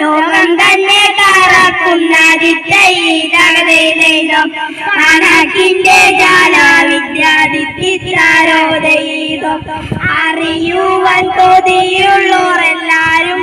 ലോകം തന്നെ കറക്കുന്ന കണക്കിന്റെ ജാല വിദ്യാദിത്താരോ ദൈവം അറിയുവാൻ കൊതിയുള്ളോർ എല്ലാരും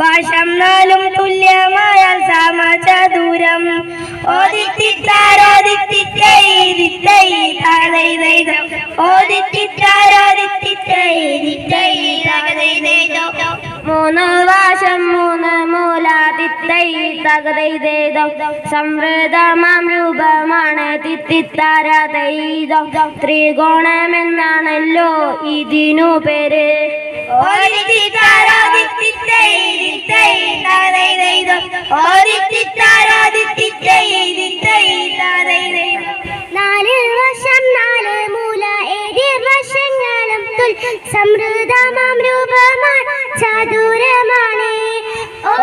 വശം നാലും തുല്യമായ സമചതുരം മൂന്ന് വാശം മൂന്ന് മൂല തിത്തൈ സംവൃതമാം രൂപമാണ് തിത്തിത്താര തൈതോ ത്രികോണമെന്നാണല്ലോ ഇതിനു പേര് നാല് എതിർവശങ്ങളും തുൽ സമൃദ്ധമാം രൂപമാണ് ചതുരമാണ് ഓ